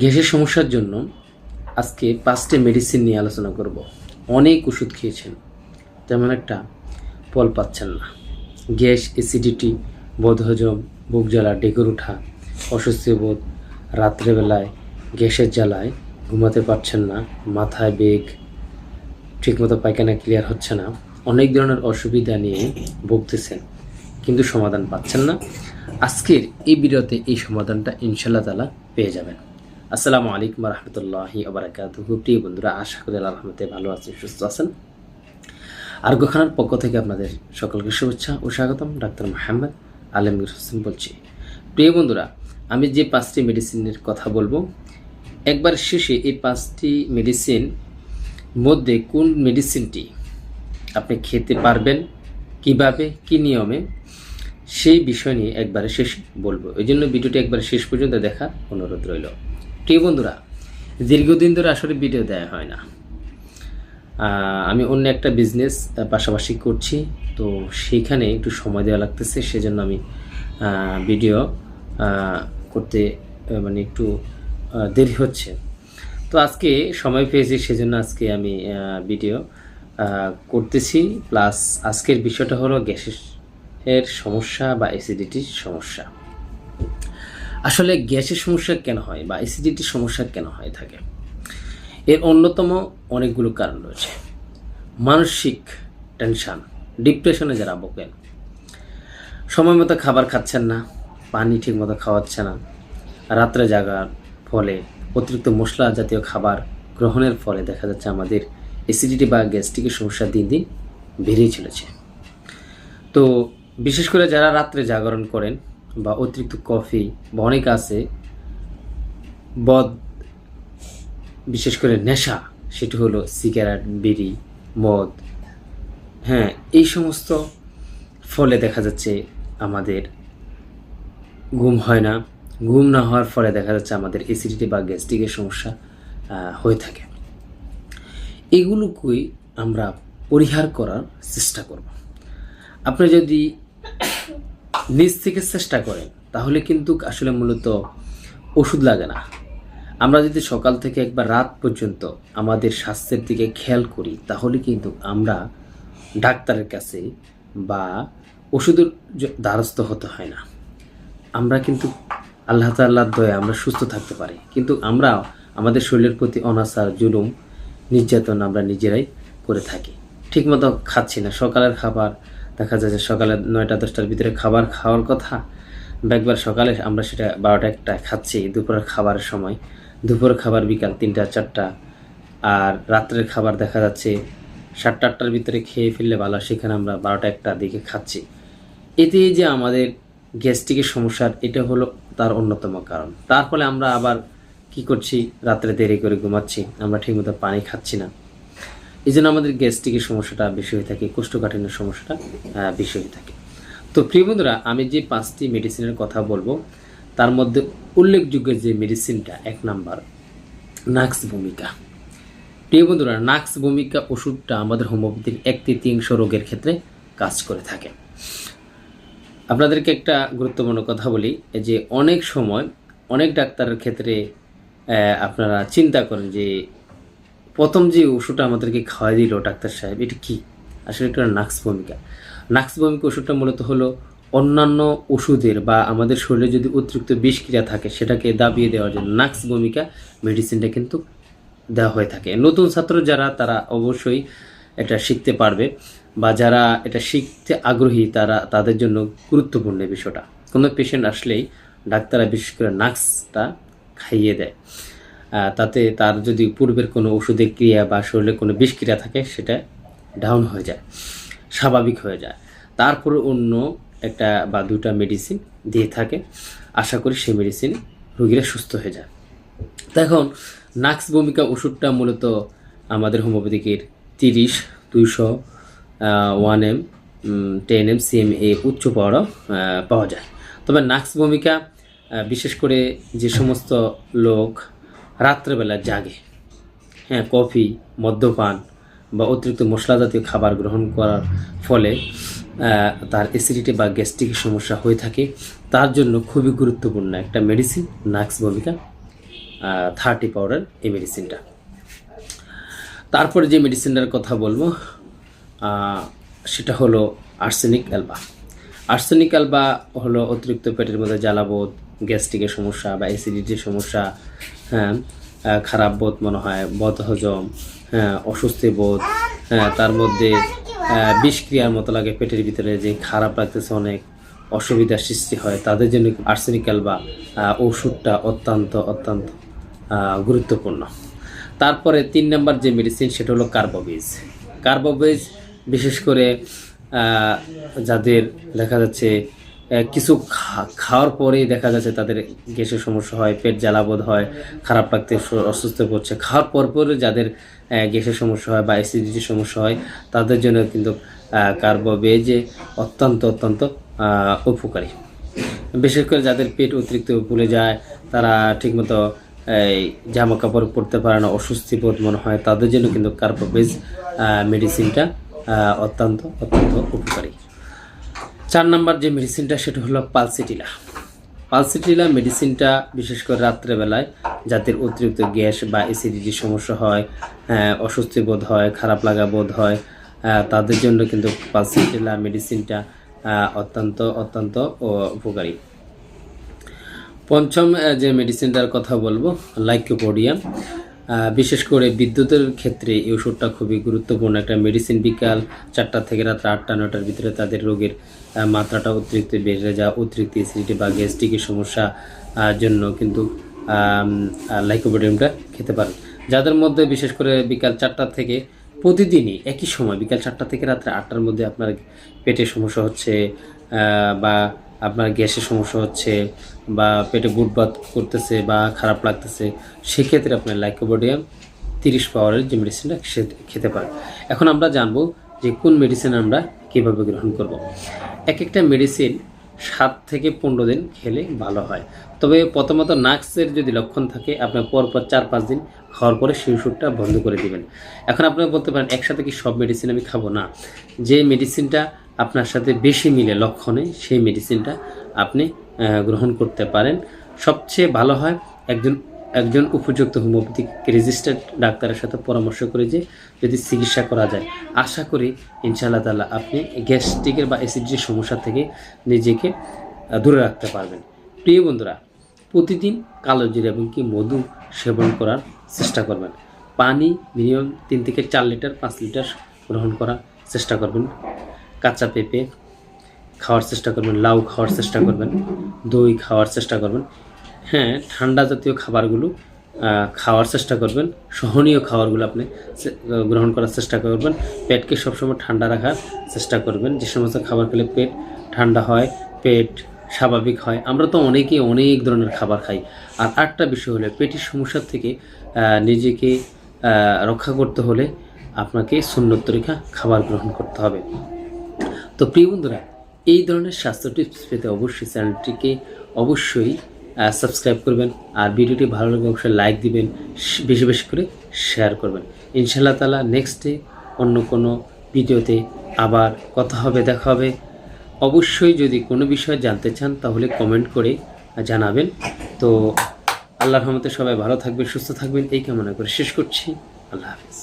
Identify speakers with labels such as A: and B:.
A: গ্যাসের সমস্যার জন্য আজকে পাঁচটা মেডিসিন নিয়ে আলোচনা করব। অনেক ওষুধ খেয়েছেন, তেমন একটা ফল পাচ্ছেন না। গ্যাস অ্যাসিডিটি বদহজম, বুক জ্বালা, ডেকুর ওঠা অস্বস্তি বোধ রাত্রেবেলায় গ্যাসের জ্বালায় ঘুমাতে পারছেন না, মাথায় বেগ ঠিকমতো পায়খানা ক্লিয়ার হচ্ছে না, অনেক ধরনের অসুবিধা নিয়ে ভুগতেছেন, কিন্তু সমাধান পাচ্ছেন না। আজকের এই ভিডিওতে এই সমাধানটা ইনশাল্লাহ তালা পেয়ে যাবেন। আসসালামু আলাইকুম রহমতুল্লাহি আবরাকাত প্রিয় বন্ধুরা, আশা করি আল্লাহ রহমতে ভালো আছেন, সুস্থ আছেন। আর গোখানার পক্ষ থেকে আপনাদের সকলকে শুভেচ্ছা ও স্বাগতম, ডাক্তার মোহাম্মদ আলমগীর হোসেন বলছি। প্রিয় বন্ধুরা, আমি যে পাঁচটি মেডিসিনের কথা বলব, একবার শেষে এই পাঁচটি মেডিসিন মধ্যে কোন মেডিসিনটি আপনি খেতে পারবেন, কীভাবে, কি নিয়মে, সেই বিষয় নিয়ে একবারে শেষ বলব। এই জন্য ভিডিওটি একবারে শেষ পর্যন্ত দেখার অনুরোধ রইল। প্রিয় বন্ধুরা, দীর্ঘদিন ধরে আসলে ভিডিও দেওয়া হয় না। আমি অন্য একটা বিজনেস পাশাপাশি করছি, তো সেইখানে একটু সময় দেওয়া লাগতেছে, সেজন্য আমি ভিডিও করতে মানে একটু দেরি হচ্ছে। তো আজকে সময় পেয়েছি, সেজন্য আজকে আমি ভিডিও করতেছি। প্লাস আজকের বিষয়টা হলো গ্যাসের এর সমস্যা বা অ্যাসিডিটির সমস্যা। আসলে গ্যাসের সমস্যা কেন হয় বা অ্যাসিডিটির সমস্যা কেন হয় থাকে? এর অন্যতম অনেকগুলো কারণ রয়েছে। মানসিক টেনশন ডিপ্রেশনে যারা ভোগেন, সময় মতো খাবার খাচ্ছেন না, পানি ঠিক মতো খাওয়াচ্ছে না, রাত্রে জাগার ফলে অতিরিক্ত মশলা জাতীয় খাবার গ্রহণের ফলে দেখা যাচ্ছে আমাদের অ্যাসিডিটি বা গ্যাস্ট্রিকের সমস্যা দিন দিন বেড়েই চলেছে। তো বিশেষ করে যারা রাত্রে জাগরণ করেন বা অতিরিক্ত কফি বা অনেক আছে, বদ, বিশেষ করে নেশা, সেটি হলো সিগারেট, বিড়ি, মদ হ্যাঁ এই সমস্ত ফলে দেখা যাচ্ছে আমাদের ঘুম হয় না। ঘুম না হওয়ার ফলে দেখা যাচ্ছে আমাদের অ্যাসিডিটি বা গ্যাস্ট্রিকের সমস্যা হয়ে থাকে। এগুলোকেই আমরা পরিহার করার চেষ্টা করব। আপনি যদি নিজ থেকে চেষ্টা করেন, তাহলে কিন্তু আসলে মূলত ওষুধ লাগে না। আমরা যদি সকাল থেকে একবার রাত পর্যন্ত আমাদের স্বাস্থ্যের দিকে খেয়াল করি, তাহলে কিন্তু আমরা ডাক্তারের কাছে বা ওষুধের দ্বারস্থ হতে হয় না। আমরা কিন্তু আল্লাহ তাল্লাহর দয়ে, আমরা সুস্থ থাকতে পারি। কিন্তু আমরা আমাদের শরীরের প্রতি অনাচার, জুলুম, নির্যাতন আমরা নিজেরাই করে থাকি। ঠিকমতো খাচ্ছি না। সকালের খাবার দেখা যাচ্ছে সকালে নয়টা, দশটার ভিতরে খাবার খাওয়ার কথা। একবার সকালে আমরা সেটা বারোটা একটা খাচ্ছি দুপুরের খাবারের সময়। দুপুরের খাবার বিকাল তিনটা, চারটা। আর রাত্রের খাবার দেখা যাচ্ছে সাতটা, আটটার ভিতরে খেয়ে ফেললে ভালো, সেখানে আমরা বারোটা একটা দিকে খাচ্ছি। এতে যে আমাদের গ্যাস্ট্রিকের সমস্যার, এটা হলো তার অন্যতম কারণ। তার ফলে আমরা আবার কি করছি? রাত্রে দেরি করে ঘুমাচ্ছি, আমরা ঠিকমতো পানি খাচ্ছি না। এই জন্য আমাদের গ্যাস্ট্রিকের সমস্যাটা বেশি হয়ে থাকে, কোষ্ঠকাঠিন্যের সমস্যাটা বেশি হয়ে থাকে। তো প্রিয় বন্ধুরা, আমি যে পাঁচটি মেডিসিনের কথা বলব, তার মধ্যে উল্লেখযোগ্য যে মেডিসিনটা এক নাম্বার নাক্স ভূমিকা প্রিয় বন্ধুরা নাক্স ভূমিকা ওষুধটা আমাদের হোমিওপ্যাথির এক তৃতীয়াংশ রোগের ক্ষেত্রে কাজ করে থাকে। আপনাদেরকে একটা গুরুত্বপূর্ণ কথা বলি যে অনেক সময় অনেক ডাক্তারের ক্ষেত্রে আপনারা চিন্তা করেন যে প্রথম যে ওষুধটা আমাদেরকে খাওয়াই দিল ডাক্তার সাহেব, এটা কি? আসলে একটা নাক্স ভূমিকা। নাক্স ভূমিকা ওষুধটা মূলত হলো অন্যান্য ওষুধের বা আমাদের শরীরে যদি অতিরিক্ত বিষক্রিয়া থাকে, সেটাকে দাবিয়ে দেওয়ার জন্য নাক্স ভূমিকা মেডিসিনটা কিন্তু দেওয়া হয়ে থাকে। নতুন ছাত্র যারা, তারা অবশ্যই এটা শিখতে পারবে বা যারা এটা শিখতে আগ্রহী, তারা তাদের জন্য গুরুত্বপূর্ণ বিষয়টা। কোনো পেশেন্ট আসলেই ডাক্তাররা বিশেষ করে নাক্সটা খাইয়ে দেয়। তাতে তার যদি পূর্বের কোনো ওষুধের ক্রিয়া বা শরীরে কোনো বিষক্রিয়া থাকে, সেটা ডাউন হয়ে যায়, স্বাভাবিক হয়ে যায়। তারপরে অন্য একটা বা দুটা মেডিসিন দিয়ে থাকে। আশা করি সেই মেডিসিন রুগীরা সুস্থ হয়ে যায়। তো এখন নাক্স ভূমিকা ওষুধটা মূলত আমাদের হোমিওপ্যাথিকের তিরিশ, দুইশো one M ten M C M এ উচ্চ পাওয়ারও পাওয়া যায়। তবে নাক্স ভূমিকা বিশেষ করে যে সমস্ত লোক রাত্রেবেলা জাগে। হ্যাঁ কফি, মদ্যপান বা অতিরিক্ত মশলা জাতীয় খাবার গ্রহণ করার ফলে তার অ্যাসিডিটি বা গ্যাস্ট্রিকের সমস্যা হয়ে থাকে। তার জন্য খুবই গুরুত্বপূর্ণ একটা মেডিসিন নাক্স ভূমিকা থার্টি পাউডার এই মেডিসিনটা তারপরে যে মেডিসিনটার কথা বলব সেটা হলো আর্সেনিক অ্যালবা আর্সেনিক অ্যালবা হলো অতিরিক্ত পেটের মধ্যে জ্বালাবোধ গ্যাস্ট্রিকের সমস্যা বা অ্যাসিডিটির সমস্যা হ্যাঁ খারাপ বোধ মনে হয় বদ হজম হ্যাঁ অস্বস্তি বোধ হ্যাঁ তার মধ্যে বিষক্রিয়ার মতো লাগে পেটের ভিতরে, যে খারাপ লাগতেছে অনেক, অসুবিধার সৃষ্টি হয়, তাদের জন্য আর্সেনিক্যাল বা ওষুধটা অত্যন্ত অত্যন্ত গুরুত্বপূর্ণ। তারপরে তিন নম্বর যে মেডিসিন সেটা হলো কার্বোবেজ। কার্বোবেজ, বিশেষ করে যাদের দেখা যাচ্ছে কিছু খাওয়ার পরেই দেখা যাচ্ছে তাদের গ্যাসের সমস্যা হয়, পেট জ্বালাবোধ হয়, খারাপ লাগতে অসুস্থ করছে খাওয়ার পর পর যাদের গ্যাসের সমস্যা হয় বা অ্যাসিডিটির সমস্যা হয়, তাদের জন্য কিন্তু কার্বোবেজে অত্যন্ত অত্যন্ত উপকারী। বিশেষ করে যাদের পেট অতিরিক্ত ফুলে যায়, তারা ঠিকমতো এই জামা কাপড় পরতে পারে না, অস্বস্তি বোধ মনে হয়, তাদের জন্য কিন্তু কার্বোবেজ মেডিসিনটা অত্যন্ত অত্যন্ত উপকারী। চার নাম্বার যে মেডিসিনটা সেটা হলো পালসিটিলা। পালসিটিলা মেডিসিনটা বিশেষ করে রাত্রেবেলায় যাদের অতিরিক্ত গ্যাস বা অ্যাসিডিটির সমস্যা হয় হ্যাঁ, অস্বস্তি বোধ হয় খারাপ লাগা বোধ হয় তাদের জন্য কিন্তু পালসিটিলা মেডিসিনটা অত্যন্ত অত্যন্ত উপকারী। পঞ্চম যে মেডিসিনটার কথা বলব লাইকোপোডিয়াম। বিশেষ করে বিদ্যুতের ক্ষেত্রে এই ওষুধটা খুবই গুরুত্বপূর্ণ। একটা মেডিসিন বিকাল চারটা থেকে রাত্রে আটটা নটার ভিতরে তাদের রোগের মাত্রাটা অতিরিক্ত বেড়ে যায়, অতিরিক্ত অ্যাসিডিটি বা গ্যাস্ট্রিকের সমস্যা জন্য কিন্তু লাইকোপোডিয়ামটা খেতে পারেন যাদের মধ্যে বিশেষ করে বিকাল চারটা থেকে প্রতিদিনই একই সময়, বিকাল চারটা থেকে রাত্রে আটটার মধ্যে আপনার পেটের সমস্যা হচ্ছে বা আপনার গ্যাসের সমস্যা হচ্ছে বা পেটে গুটবাত করতেছে বা খারাপ লাগতেছে, সেক্ষেত্রে আপনার লাইকোবোডিয়াম তিরিশ পাওয়ারের যে মেডিসিনটা খেতে পারেন। এখন আমরা জানব যে কোন মেডিসিন আমরা কীভাবে গ্রহণ করব। এক একটা মেডিসিন সাত থেকে পনেরো দিন খেলে ভালো হয়। তবে প্রথমত নাক্সের যদি লক্ষণ থাকে আপনার পরপর চার পাঁচ দিন খাওয়ার পরে সেই ওষুধটা বন্ধ করে দিবেন। এখন আপনারা বলতে পারেন, একসাথে কি সব মেডিসিন আমি খাব? না। যে মেডিসিনটা আপনার সাথে বেশি মিলে লক্ষণে সেই মেডিসিনটা আপনি গ্রহণ করতে পারেন। সবচেয়ে ভালো হয় একজন একজন উপযুক্ত হোমিওপ্যাথিক রেজিস্টার্ড ডাক্তারের সাথে পরামর্শ করে যে যদি চিকিৎসা করা যায়। আশা করি ইনশাআল্লাহ তাআলা আপনি গ্যাস্ট্রিকের বা অ্যাসিডিটির সমস্যা থেকে নিজেকে দূরে রাখতে পারবেন। প্রিয় বন্ধুরা, প্রতিদিন কালো জিরা এবং কি মধু সেবন করার চেষ্টা করবেন। পানি মিনিমাম তিন থেকে চার লিটার, পাঁচ লিটার গ্রহণ করার চেষ্টা করবেন। কাঁচা পেঁপে খাওয়ার চেষ্টা করবেন, লাউ খাওয়ার চেষ্টা করবেন, দই খাওয়ার চেষ্টা করবেন। হ্যাঁ ঠান্ডা জাতীয় খাবারগুলো খাওয়ার চেষ্টা করবেন, সহনীয় খাবারগুলো আপনি গ্রহণ করার চেষ্টা করবেন। পেটকে সবসময় ঠান্ডা রাখার চেষ্টা করবেন। যে সমস্ত খাবার খেলে পেট ঠান্ডা হয়, পেট স্বাভাবিক হয়, আমরা তো অনেকেই অনেক ধরনের খাবার খাই। আর আরেকটা বিষয় হলে, পেটের সমস্যার থেকে নিজেকে রক্ষা করতে হলে আপনাকে সুন্নত তরিকা খাবার গ্রহণ করতে হবে। তো প্রিয় বন্ধুরা, এই ধরনের স্বাস্থ্য টিপস পেতে অবশ্যই চ্যানেলটিকে অবশ্যই সাবস্ক্রাইব করবেন আর ভিডিওটি ভালো লাগলে অবশ্যই লাইক দিবেন বেশি বেশি করে শেয়ার করবেন। ইনশাআল্লাহ তালা নেক্সটে অন্য কোনো ভিডিওতে আবার কথা হবে, দেখা হবে। অবশ্যই যদি কোনো বিষয় জানতে চান তাহলে কমেন্ট করে জানাবেন। তো আল্লাহর রহমতে সবাই ভালো থাকবেন, সুস্থ থাকবেন, এই কামনা করে শেষ করছি। আল্লাহ হাফিজ।